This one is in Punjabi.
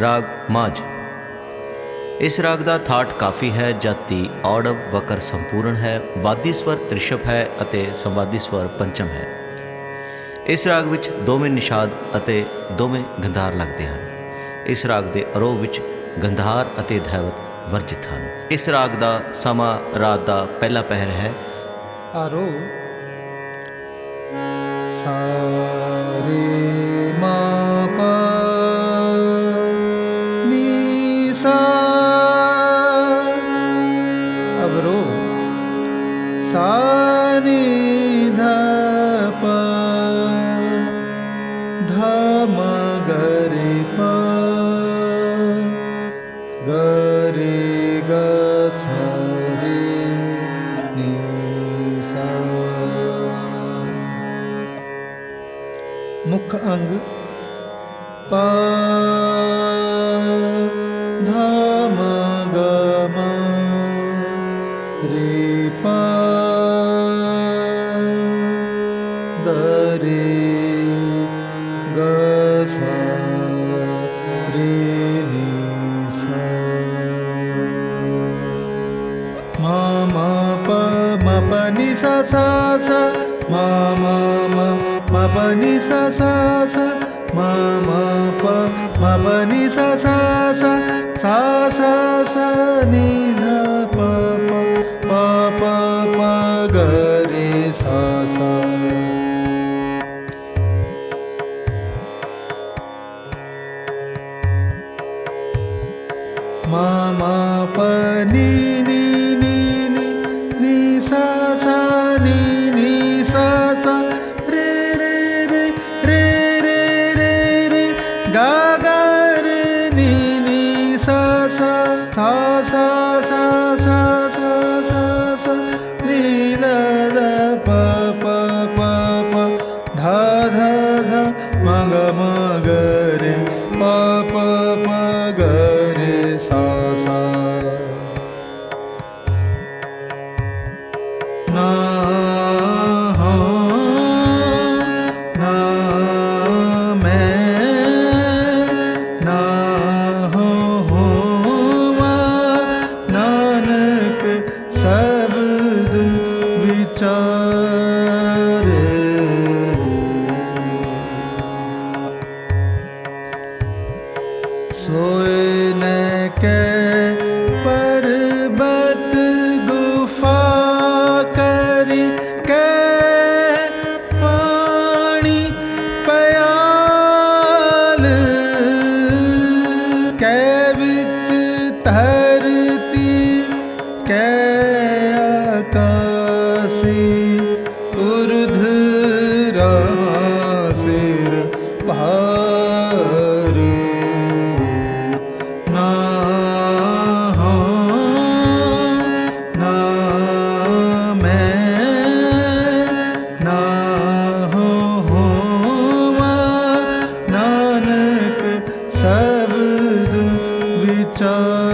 ਰਾਗ ਮਾਝ। ਇਸ ਰਾਗ ਦਾ ਥਾਟ ਕਾਫੀ ਹੈ, ਜਾਤੀ ਔੜਵ ਵਕਰ ਸੰਪੂਰਨ ਹੈ, ਵਾਦੀ ਸਵਰ ਰਿਸ਼ਭ ਹੈ ਅਤੇ ਸੰਵਾਦੀ ਸਵਰ ਪੰਚਮ ਹੈ। ਇਸ ਰਾਗ ਵਿੱਚ ਦੋਵੇਂ ਨਿਸ਼ਾਦ ਅਤੇ ਦੋਵੇਂ ਗੰਧਾਰ ਲੱਗਦੇ ਹਨ। ਇਸ ਰਾਗ ਦੇ ਅਰੋਹ ਵਿੱਚ ਗੰਧਾਰ ਅਤੇ ਧੈਵਤ ਵਰਜਿਤ ਹਨ। ਇਸ ਰਾਗ ਦਾ ਸਮਾਂ ਰਾਤ ਦਾ ਪਹਿਲਾ ਪਹਿਰ ਹੈ। ਆਰੋ ਸਾਰੇ ਕਰੋ। ਸਾਨੀ ਧਪ ਧਮ ਗਰੇ ਪ। ਗਰੇ ਗਸਰੇ ਨੀ ਸਾ। ਮੁੱਖ ਅੰਗ ਪਾ ni sa sa sa ma ma ma ma pa ni sa sa sa ma ma pa ma pa ni sa sa sa sa sa sa ni dha pa pa pa pa pa ga re sa sa ma ma pa ni ni ध ध ध मग मग रे प प ਵਿਚਾਰੇ। ਸੋਏ ਨੇ ਗੁਫਾ ਕਰੀ ਕੈ ਪਾਣੀ ਧਰਤੀ ਕੈ Show.